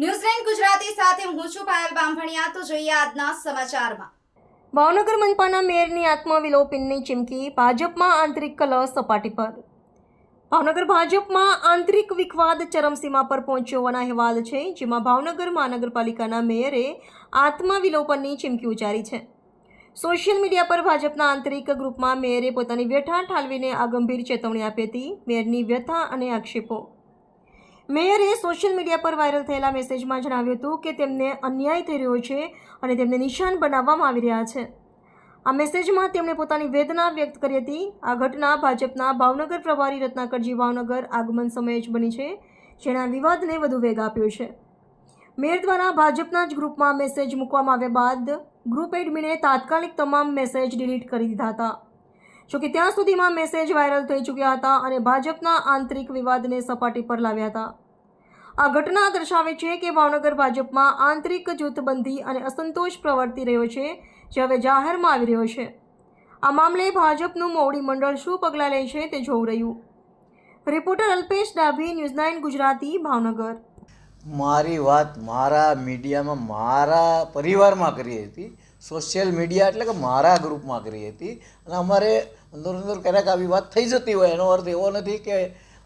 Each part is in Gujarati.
ન્યૂઝલેન્ડ ગુજરાતી સાથે હું છું પાયલ બામભણિયા. તો જોઈએ આજના સમાચારમાં. ભાવનગર મનપાના મેયરની આત્મવિલોપનની ચીમકી ભાજપમાં આંતરિક કલહ સપાટી પર. ભાવનગર ભાજપમાં આંતરિક વિખવાદ ચરમસીમા પર પહોંચ્યો હોવાના અહેવાલ છે, જેમાં ભાવનગર મહાનગરપાલિકાના મેયરે આત્મવિલોપનની ચીમકી ઉચ્ચારી છે. સોશિયલ મીડિયા પર ભાજપના આંતરિક ગ્રુપમાં મેયરે પોતાની વ્યથા ઠાલવીને આ ગંભીર ચેતવણી આપી હતી. મેયરની વ્યથા અને આક્ષેપો મેયરે સોશિયલ મીડિયા પર વાયરલ થયેલા મેસેજમાં જણાવ્યું હતું કે તેમને અન્યાય થઈ રહ્યો છે અને તેમને નિશાન બનાવવામાં આવી રહ્યા છે. આ મેસેજમાં તેમણે પોતાની વેદના વ્યક્ત કરી હતી. આ ઘટના ભાજપના ભાવનગર પ્રભારી રત્નાકરજી ભાવનગર આગમન સમયે જ બની છે, જેના વિવાદને વધુ વેગ આપ્યો છે. મેયર દ્વારા ભાજપના જ ગ્રુપમાં મેસેજ મૂકવામાં આવ્યા બાદ ગ્રુપ એડમિને તાત્કાલિક તમામ મેસેજ ડિલીટ કરી દીધા હતા. જોકે ત્યાં સુધીમાં મેસેજ વાયરલ થઈ ચૂક્યા હતા અને ભાજપના આંતરિક વિવાદને સપાટી પર લાવ્યા હતા. આ ઘટના દર્શાવે છે કે ભાવનગર ભાજપમાં આંતરિક જૂથબંધી અને અસંતોષ પ્રવર્તી રહ્યો છે, જે હવે જાહેરમાં આવી રહ્યો છે. આ મામલે ભાજપનું મોવડી મંડળ શું પગલાં લે છે તે જોવું રહ્યું. Reporter Alpesh Dabhi, news nine Gujarati, Bhavnagar. મારી વાત મારા મીડિયામાં મારા પરિવારમાં કરી હતી. સોશિયલ મીડિયા એટલે કે મારા ગ્રુપમાં કરી હતી. અને અમારે અંદર અંદર ક્યારેક આવી વાત થઈ જતી હોય, એનો અર્થ એવો નથી કે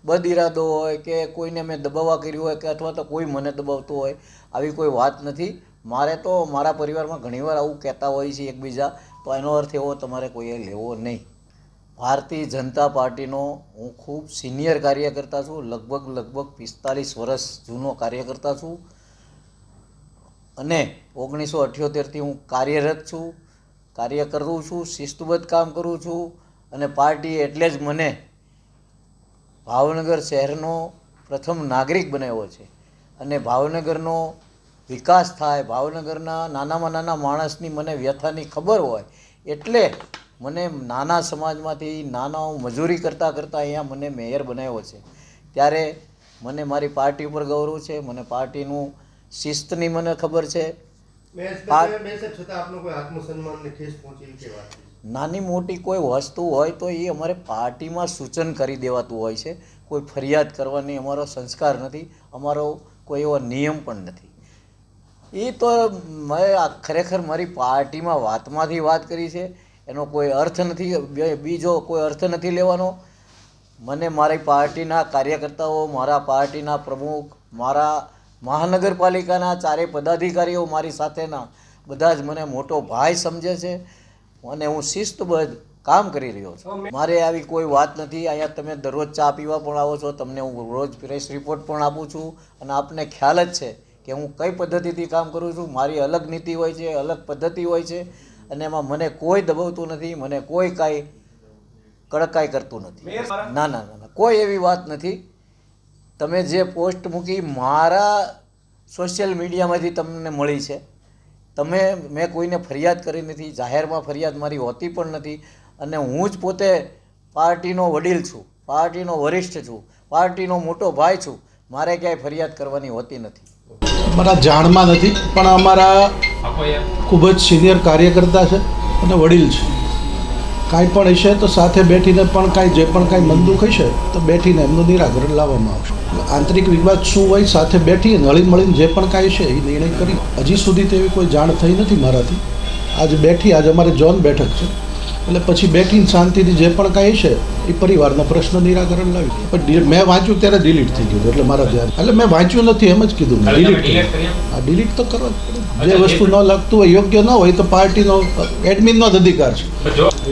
બદ ઇરાદો હોય કે કોઈને મેં દબાવવા કર્યું હોય કે અથવા તો કોઈ મને દબાવતું હોય, આવી કોઈ વાત નથી. મારે તો મારા પરિવારમાં ઘણીવાર આવું કહેતા હોય છે એકબીજા, તો એનો અર્થ એવો તમારે કોઈએ લેવો નહીં. ભારતીય જનતા પાર્ટીનો હું ખૂબ સિનિયર કાર્યકર્તા છું, લગભગ લગભગ પિસ્તાલીસ વર્ષ જૂનો કાર્યકર્તા છું. અને ઓગણીસો અઠ્યોતેરથી હું કાર્યરત છું, કાર્ય કરું છું, શિસ્તબદ્ધ કામ કરું છું અને પાર્ટી એટલે જ મને ભાવનગર શહેરનો પ્રથમ નાગરિક બનાવ્યો છે. અને ભાવનગરનો વિકાસ થાય, ભાવનગરના નાનામાં નાના માણસની મને વ્યથાની ખબર હોય, એટલે મને નાના સમાજમાંથી નાના મજૂરી કરતાં કરતાં અહીંયા મને મેયર બનાવ્યો છે. ત્યારે મને મારી પાર્ટી ઉપર ગૌરવ છે, મને પાર્ટીનું શિસ્તની મને ખબર છે? નાની મોટી કોઈ વસ્તુ હોય તો એ અમારે પાર્ટીમાં સૂચન કરી દેવાતું હોય છે. કોઈ ફરિયાદ કરવાની અમારો સંસ્કાર નથી. અમારો કોઈ એવો નિયમ પણ નથી. એ તો મેં આ ખરેખર મારી પાર્ટીમાં વાતમાંથી વાત કરી છે. એનો કોઈ અર્થ નથી. બીજો કોઈ અર્થ નથી લેવાનો. મને મારી પાર્ટીના કાર્યકર્તાઓ મારા પાર્ટીના પ્રમુખ મારા મહાનગરપાલિકાના ચારે પદાધિકારીઓ મારી સાથેના બધા જ મને મોટો ભાઈ સમજે છે અને હું શિસ્તબદ્ધ કામ કરી રહ્યો છું. મારે આવી કોઈ વાત નથી. અહીંયા તમે દરરોજ ચા પીવા પણ આવો છો. તમને હું રોજ પ્રેસ રિપોર્ટ પણ આપું છું અને આપને ખ્યાલ જ છે કે હું કઈ પદ્ધતિથી કામ કરું છું. મારી અલગ નીતિ હોય છે અલગ પદ્ધતિ હોય છે અને એમાં મને કોઈ દબાવતું નથી મને કોઈ કાંઈ કડકાઈ કરતું નથી. ના ના ના ના કોઈ એવી વાત નથી. તમે જે પોસ્ટ મૂકી મારા સોશિયલ મીડિયામાંથી તમને મળી છે. તમે મેં કોઈને ફરિયાદ કરી નથી જાહેરમાં ફરિયાદ મારી હોતી પણ નથી અને હું જ પોતે પાર્ટીનો વડીલ છું પાર્ટીનો વરિષ્ઠ છું પાર્ટીનો મોટો ભાઈ છું મારે ક્યાંય ફરિયાદ કરવાની હોતી નથી. અમારા જાણમાં નથી પણ અમારા ખૂબ જ સિનિયર કાર્યકર્તા છે અને વડીલ છે. કાંઈ પણ હશે તો સાથે બેઠીને પણ કાંઈ જે પણ કાંઈ મંદુખ હશે તો બેઠીને એમનું નિરાકરણ લાવવામાં આવશે. આંતરિક વિવાદ શું હોય સાથે બેઠી હળી મળીને જે પણ કાંઈ છે એ નિર્ણય કરી હજી સુધી તેવી કોઈ જાણ થઈ નથી મારાથી. આજે બેઠી, આજે અમારે જોન બેઠક છે. એટલે પછી બેઠીને શાંતિથી જે પણ કાંઈ છે એ પરિવારનો પ્રશ્ન નિરાકરણ લાવી પણ મેં વાંચ્યું ત્યારે ડિલીટ થઈ ગયું એટલે મારા ધ્યાન એટલે મેં વાંચ્યું નથી એમ જ કીધું ડિલીટ હા ડિલીટ તો કરવા જે વસ્તુ ન લાગતું હોય યોગ્ય ન હોય તો પાર્ટીનો એડમિનનો જ અધિકાર છે.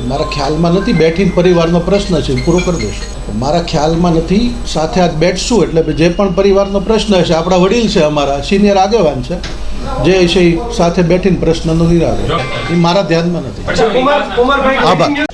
મારા ખ્યાલમાં નથી બેઠીને પરિવારનો પ્રશ્ન છે પૂરો કરી દેશું. મારા ખ્યાલમાં નથી સાથે આજ બેઠશું એટલે જે પણ પરિવારનો પ્રશ્ન હશે આપણા વડીલ છે અમારા સિનિયર આગેવાન છે જે છે સાથે બેઠીને પ્રશ્નનું નિરાકરણ. એ મારા ધ્યાનમાં નથી. આભાર.